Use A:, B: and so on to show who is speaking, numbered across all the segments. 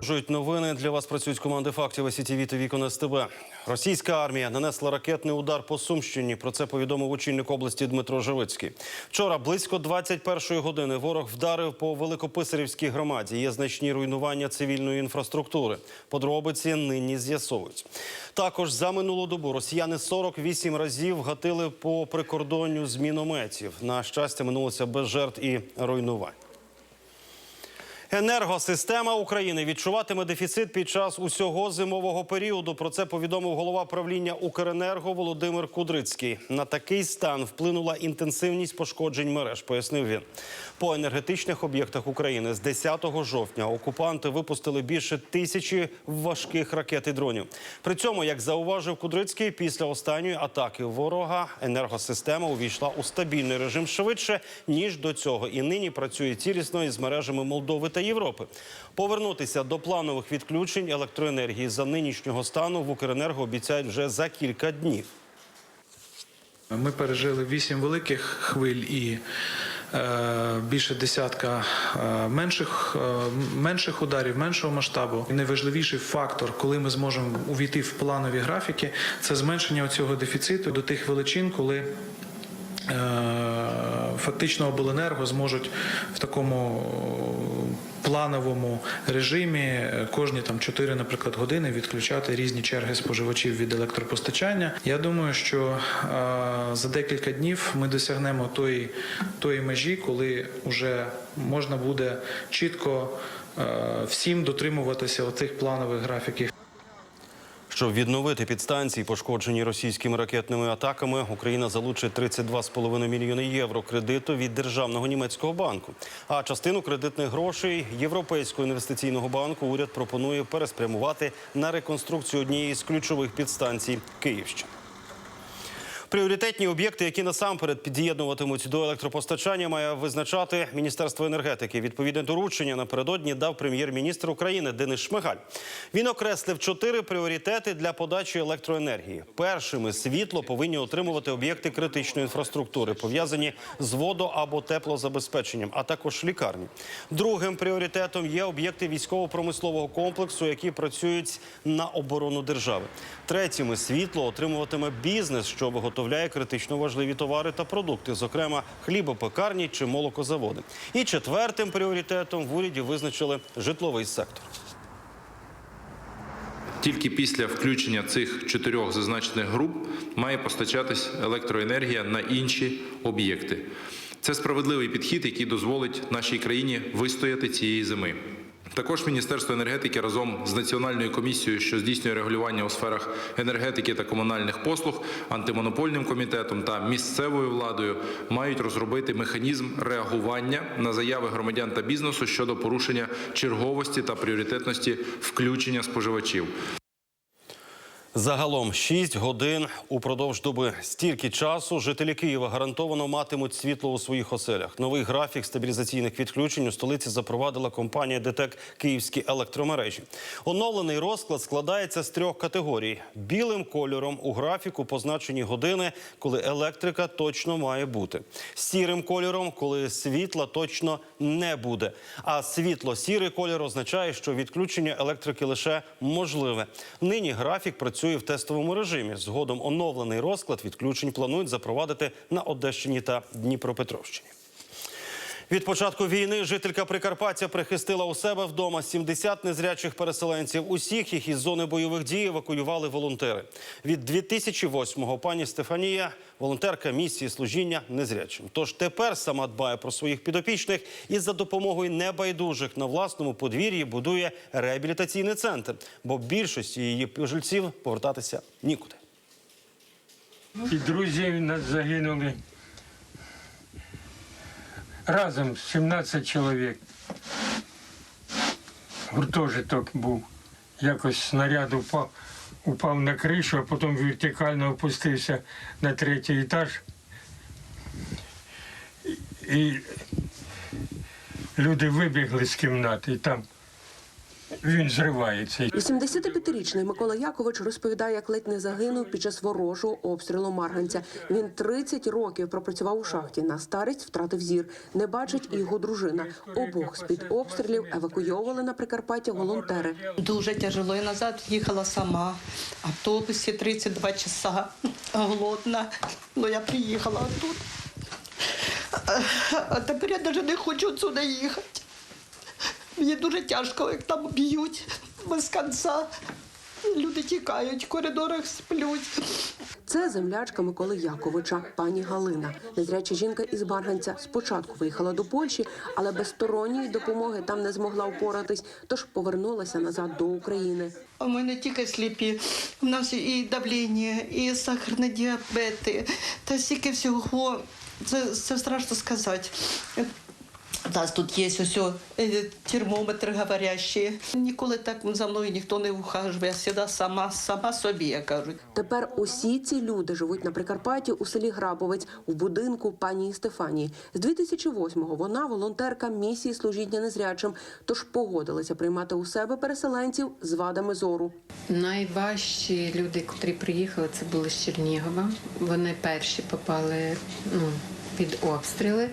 A: Жують новини для вас працюють команди фактів СІТВ та Вікон СТБ. Російська армія нанесла ракетний удар по Сумщині. Про це повідомив очільник області Дмитро Живицький. Вчора близько 21-ї години ворог вдарив по Великописарівській громаді. Є значні руйнування цивільної інфраструктури. Подробиці нині з'ясовують. Також за минулу добу росіяни 48 разів гатили по прикордонню з мінометів. На щастя, минулося без жертв і руйнувань. Енергосистема України відчуватиме дефіцит під час усього зимового періоду. Про це повідомив голова правління Укренерго Володимир Кудрицький. На такий стан вплинула інтенсивність пошкоджень мереж. Пояснив він. По енергетичних об'єктах України з 10 жовтня окупанти випустили більше тисячі важких ракет і дронів. При цьому, як зауважив Кудрицький, після останньої атаки ворога енергосистема увійшла у стабільний режим швидше ніж до цього, і нині працює цілісно із мережами Молдови та Європи. Повернутися до планових відключень електроенергії за нинішнього стану в Укренерго обіцяють вже за кілька днів.
B: Ми пережили вісім великих хвиль і е, більше десятка е, менших, е, менших ударів, меншого масштабу. І найважливіший фактор, коли ми зможемо увійти в планові графіки, це зменшення цього дефіциту до тих величин, коли фактично обленерго зможуть в такому плановому режимі е, кожні там 4, наприклад, години відключати різні черги споживачів від електропостачання. Я думаю, що е, за декілька днів ми досягнемо тої, тої межі, коли вже можна буде чітко е, всім дотримуватися оцих планових графіків.
A: Щоб відновити підстанції, пошкоджені російськими ракетними атаками, Україна залучить 32,5 мільйони євро кредиту від державного німецького банку. А частину кредитних грошей Європейського інвестиційного банку уряд пропонує переспрямувати на реконструкцію однієї з ключових підстанцій Київщини. Пріоритетні об'єкти, які насамперед під'єднуватимуть до електропостачання, має визначати Міністерство енергетики. Відповідне доручення напередодні дав прем'єр-міністр України Денис Шмигаль. Він окреслив чотири пріоритети для подачі електроенергії. Першими світло повинні отримувати об'єкти критичної інфраструктури, пов'язані з водо або теплозабезпеченням, а також лікарні. Другим пріоритетом є об'єкти військово-промислового комплексу, які працюють на оборону держави. Третіми світло отримуватиме бізнес, що виготовляє критично важливі товари та продукти, зокрема хлібопекарні чи молокозаводи. І четвертим пріоритетом в уряді визначили житловий сектор.
C: Тільки після включення цих чотирьох зазначених груп має постачатись електроенергія на інші об'єкти. Це справедливий підхід, який дозволить нашій країні вистояти цієї зими. Також Міністерство енергетики разом з Національною комісією, що здійснює регулювання у сферах енергетики та комунальних послуг, антимонопольним комітетом та місцевою владою мають розробити механізм реагування на заяви громадян та бізнесу щодо порушення черговості та пріоритетності включення споживачів.
A: Загалом 6 годин упродовж доби. Стільки часу жителі Києва гарантовано матимуть світло у своїх оселях. Новий графік стабілізаційних відключень у столиці запровадила компанія ДТЕК Київські електромережі. Оновлений розклад складається з трьох категорій: білим кольором у графіку позначені години, коли електрика точно має бути. Сірим кольором, коли світла точно не буде. А світло-сірий кольор означає, що відключення електрики лише можливе. Нині графік працює в тестовому режимі. Згодом оновлений розклад відключень планують запровадити на Одещині та Дніпропетровщині. Від початку війни жителька Прикарпаття прихистила у себе вдома 70 незрячих переселенців. Усіх їх із зони бойових дій евакуювали волонтери. Від 2008-го пані Стефанія волонтерка місії служіння незрячим. Тож тепер сама дбає про своїх підопічних і за допомогою небайдужих на власному подвір'ї будує реабілітаційний центр, бо більшості її жильців повертатися нікуди.
D: І друзі нас загинули. Разом 17 чоловік. Гуртожиток був. Якось снаряд упав, упав на кришу, а потім вертикально опустився на третій етаж. І люди вибігли з кімнати. І там він зривається.
E: 85-річний Микола Якович розповідає, як ледь не загинув під час ворожого обстрілу Марганця. Він 30 років пропрацював у шахті. На старість втратив зір. Не бачить і його дружина. Обох з-під обстрілів евакуйовували на Прикарпаття волонтери.
F: Дуже тяжело. Я назад їхала сама. Автобусі 32 часа. Голодна. Ну я приїхала тут. А тепер я навіть не хочу отсюди їхати. Мені дуже тяжко, як там б'ють без кінця. Люди тікають, в коридорах сплють.
E: Це землячка Миколи Яковича, пані Галина. Незряча жінка із Барганця спочатку виїхала до Польщі, але без сторонньої допомоги там не змогла впоратись, тож повернулася назад до України.
F: У мене тільки сліпі. У нас і давлення, і сахарний діабет, та стільки всього. Це, це страшно сказати. У нас тут є ось е, термометр говорящий. Ніколи так за мною ніхто не ухажує. Я завжди сама, сама собі, як кажуть.
E: Тепер усі ці люди живуть на Прикарпатті у селі Грабовець в будинку пані Стефанії. З 2008-го вона волонтерка місії служіння незрячим, тож погодилася приймати у себе переселенців з вадами зору.
G: Найважчі люди, котрі приїхали, це були з Чернігова. Вони перші попали ну, під обстріли.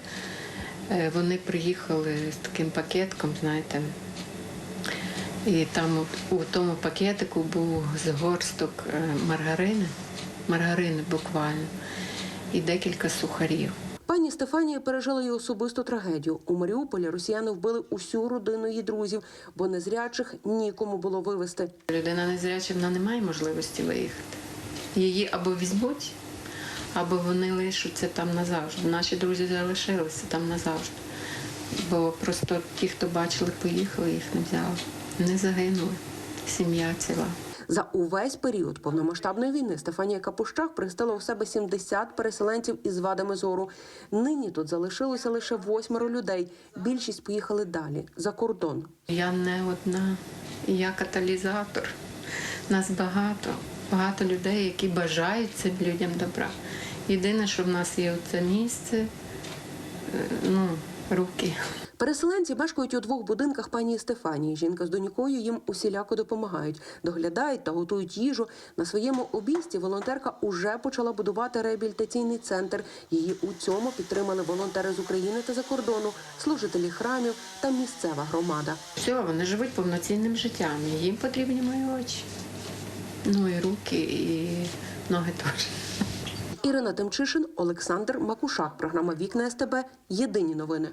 G: Е, Вони приїхали з таким пакетком, знаєте. І там у тому пакетику був згорсток е, маргарини, маргарини буквально, і декілька сухарів.
E: Пані Стефанія пережила й особисту трагедію. У Маріуполі росіяни вбили усю родину її друзів, бо незрячих нікому було вивезти.
G: Людина незряча, вона не має можливості виїхати. Її або візьмуть, або вони лишаться там назавжди. Наші друзі залишилися там назавжди. Бо просто ті, хто бачили, поїхали, їх не взяли. Не загинули. Сім'я ціла.
E: За увесь період повномасштабної війни Стефанія Капущак пригостила у себе 70 переселенців із вадами зору. Нині тут залишилося лише восьмеро людей. Більшість поїхали далі за кордон.
G: Я не одна, я каталізатор. Нас багато, багато людей, які бажають цим людям добра. Єдине, що в нас є це місце, е, ну, руки.
E: Переселенці мешкають у двох будинках пані Стефанії. Жінка з донькою їм усіляко допомагають, доглядають та готують їжу. На своєму обійсті волонтерка уже почала будувати реабілітаційний центр. Її у цьому підтримали волонтери з України та за кордону, служителі храмів та місцева громада.
G: Все, вони живуть повноцінним життям. і Їм потрібні мої очі. Ну і руки, і ноги теж.
E: Ірина Демчишин, Олександр Макушак. Програма Вікна СТБ. Єдині новини.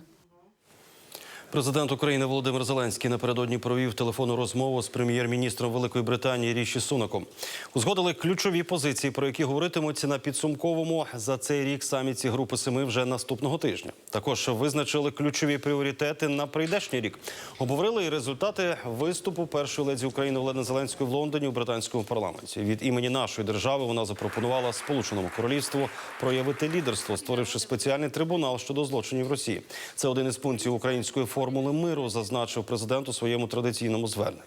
A: Президент України Володимир Зеленський напередодні провів телефонну розмову з прем'єр-міністром Великої Британії Ріші Сунаком. Узгодили ключові позиції, про які говоритимуться на підсумковому за цей рік саміті Групи Семи вже наступного тижня. Також визначили ключові пріоритети на прийдешній рік. Обговорили і результати виступу першої леді України Володимира Зеленської в Лондоні у британському парламенті. Від імені нашої держави вона запропонувала Сполученому Королівству проявити лідерство, створивши спеціальний трибунал щодо злочинів Росії. Це один із пунктів української формули миру, зазначив президент у своєму традиційному зверненні.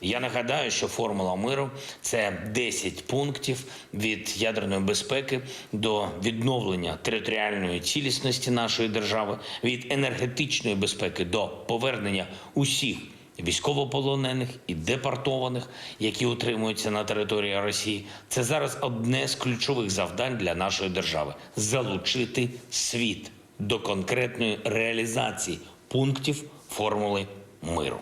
H: Я нагадаю, що формула миру це 10 пунктів від ядерної безпеки до відновлення територіальної цілісності нашої держави, від енергетичної безпеки до повернення усіх військовополонених і депортованих, які утримуються на території Росії. Це зараз одне з ключових завдань для нашої держави залучити світ до конкретної реалізації пунктів формули миру.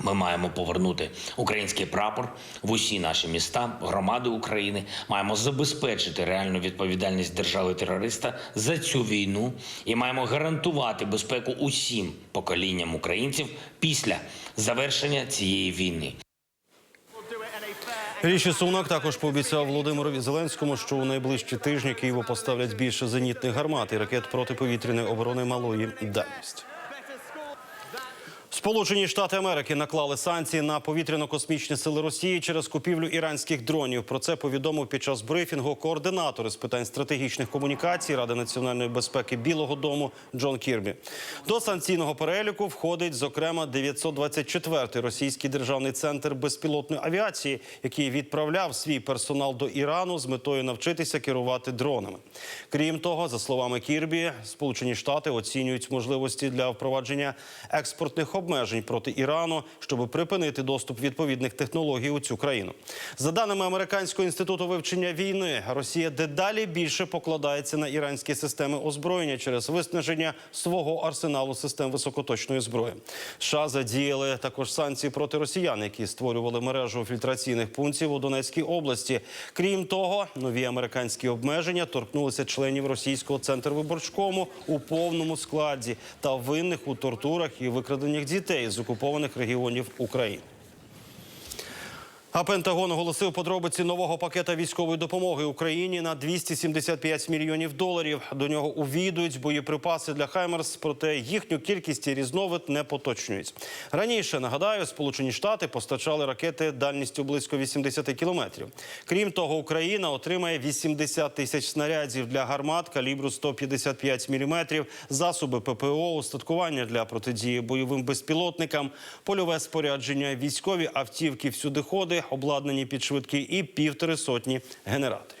H: Ми маємо повернути український прапор в усі наші міста, громади України. Маємо забезпечити реальну відповідальність держави-терориста за цю війну і маємо гарантувати безпеку усім поколінням українців після завершення цієї війни.
A: Ріші Сунак також пообіцяв Володимирові Зеленському, що у найближчі тижні Києву поставлять більше зенітних гармат і ракет протиповітряної оборони малої дальності. Сполучені Штати Америки наклали санкції на повітряно-космічні сили Росії через купівлю іранських дронів. Про це повідомив під час брифінгу координатор з питань стратегічних комунікацій Ради національної безпеки Білого Дому Джон Кірбі. До санкційного переліку входить зокрема 924-й російський державний центр безпілотної авіації, який відправляв свій персонал до Ірану з метою навчитися керувати дронами. Крім того, за словами Кірбі, Сполучені Штати оцінюють можливості для впровадження експортних обмежень обмежень проти Ірану, щоб припинити доступ відповідних технологій у цю країну. За даними американського інституту вивчення війни, Росія дедалі більше покладається на іранські системи озброєння через виснаження свого арсеналу систем високоточної зброї. США задіяли також санкції проти росіян, які створювали мережу фільтраційних пунктів у Донецькій області. Крім того, нові американські обмеження торкнулися членів російського центрвиборчкому у повному складі та винних у тортурах і викраденнях дітей з окупованих регіонів України. А Пентагон оголосив подробиці нового пакета військової допомоги Україні на 275 мільйонів доларів. До нього увійдуть боєприпаси для Хаймерс, проте їхню кількість і різновид не поточнюють. Раніше нагадаю, Сполучені Штати постачали ракети дальністю близько 80 кілометрів. Крім того, Україна отримає 80 тисяч снарядів для гармат калібру 155 міліметрів, засоби ППО, устаткування для протидії бойовим безпілотникам, польове спорядження, військові автівки всюдиходи, обладнані під швидкі і півтори сотні генераторів.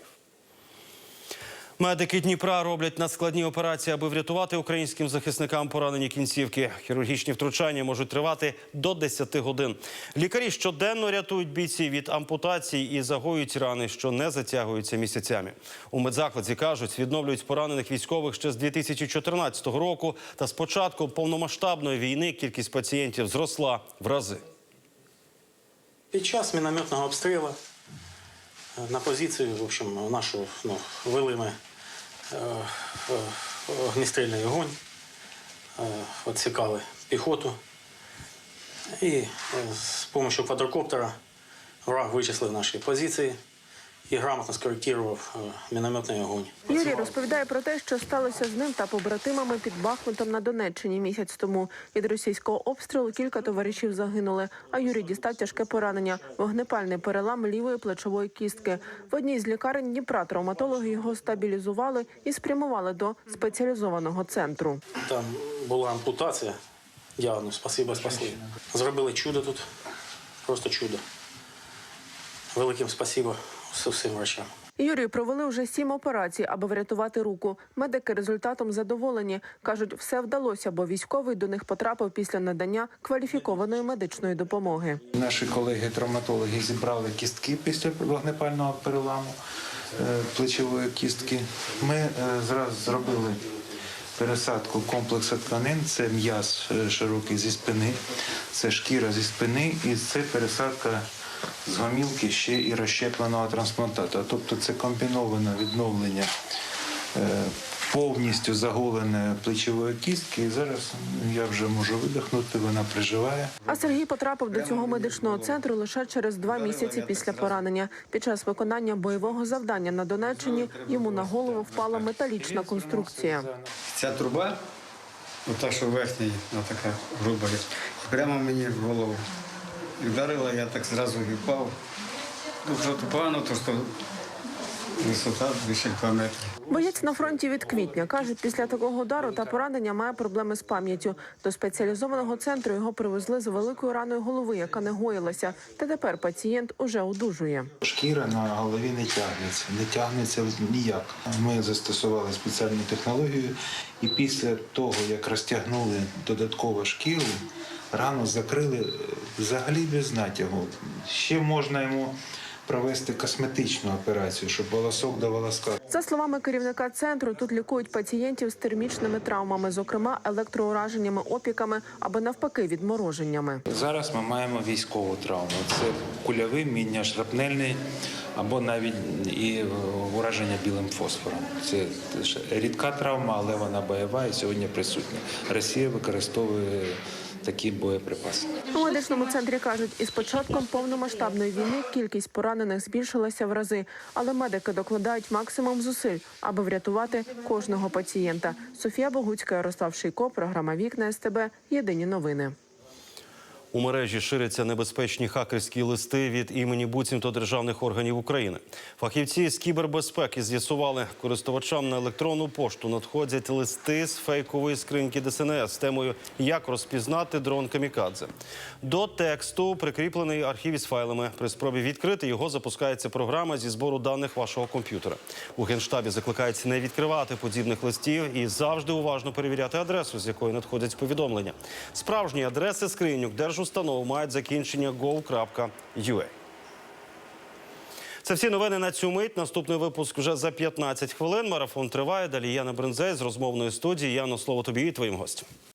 A: Медики Дніпра роблять надскладні операції, аби врятувати українським захисникам поранені кінцівки. Хірургічні втручання можуть тривати до 10 годин. Лікарі щоденно рятують бійців від ампутацій і загоюють рани, що не затягуються місяцями. У медзакладі кажуть, відновлюють поранених військових ще з 2014 року. Та з початку повномасштабної війни кількість пацієнтів зросла в рази.
I: Під час мінометного обстрілу е, на позицію, в общем, нашу ну, вели ми е, е, огнестрільний огонь, відсікали піхоту. І з допомогою квадрокоптера враг вичислив наші позиції і грамотно скоректував е, мінометний огонь.
J: Юрій розповідає про те, що сталося з ним та побратимами під Бахмутом на Донеччині місяць тому. Від російського обстрілу кілька товаришів загинули. А Юрій дістав тяжке поранення, вогнепальний перелам лівої плечової кістки. В одній з лікарень Дніпра травматологи його стабілізували і спрямували до спеціалізованого центру.
I: Там була ампутація. Діагноз, спасибо, спасли. Зробили чудо тут. Просто чудо. Великим спасибо врачам.
J: Юрію провели вже сім операцій, аби врятувати руку. Медики результатом задоволені. кажуть, все вдалося, бо військовий до них потрапив після надання кваліфікованої медичної допомоги.
B: Наші колеги-травматологи зібрали кістки після вогнепального переламу е, плечової кістки. Ми е, зразу зробили пересадку комплексу тканин. Це м'яз е, широкий зі спини, це шкіра зі спини, і це пересадка з гомілки ще і розщепленого трансплантату. Тобто це комбіноване відновлення е, повністю заголеної плечової кістки. І зараз я вже можу видихнути, вона приживає.
J: А Сергій потрапив до цього медичного центру лише через два місяці після поранення. Під час виконання бойового завдання на Донеччині йому на голову впала металічна конструкція.
K: Ця труба, ота, що верхня, вона така груба, прямо мені в голову. І вдарила, я так зразу і впав. Ну, що то погано, то що висота більше 2 метри.
J: Боєць на фронті від квітня кажуть, після такого удару та поранення має проблеми з пам'яттю. До спеціалізованого центру його привезли з великою раною голови, яка не гоїлася. Та тепер пацієнт уже одужує.
B: Шкіра на голові не тягнеться, не тягнеться ніяк. Ми застосували спеціальну технологію, і після того, як розтягнули додатково шкіру, рану закрили е, взагалі без натягу. Ще можна йому провести косметичну операцію, щоб волосок до волоска.
J: За словами керівника центру, тут лікують пацієнтів з термічними травмами, зокрема електроураженнями, опіками або навпаки відмороженнями.
B: Зараз ми маємо військову травму. Це кульовий, міння шрапнельний або навіть і ураження білим фосфором. Це рідка травма, але вона бойова і сьогодні присутня. Росія використовує такі боєприпаси.
J: У медичному центрі кажуть, із початком повномасштабної війни кількість поранених збільшилася в рази, але медики докладають максимум зусиль, аби врятувати кожного пацієнта. Софія Богуцька, Ярослав Шийко, програма Вікна СТБ. Єдині новини.
A: У мережі ширяться небезпечні хакерські листи від імені буцімто державних органів України. Фахівці з кібербезпеки з'ясували, користувачам на електронну пошту надходять листи з фейкової скриньки ДСНС з темою Як розпізнати дрон камікадзе. До тексту прикріплений архів із файлами. При спробі відкрити його запускається програма зі збору даних вашого комп'ютера. У генштабі закликають не відкривати подібних листів і завжди уважно перевіряти адресу, з якої надходять повідомлення. Справжні адреси скриньок держустанов мають закінчення gov.ua. Це всі новини на цю мить. Наступний випуск вже за 15 хвилин. Марафон триває. Далі Яна Брензей з розмовної студії. Яно, слово тобі і твоїм гостям.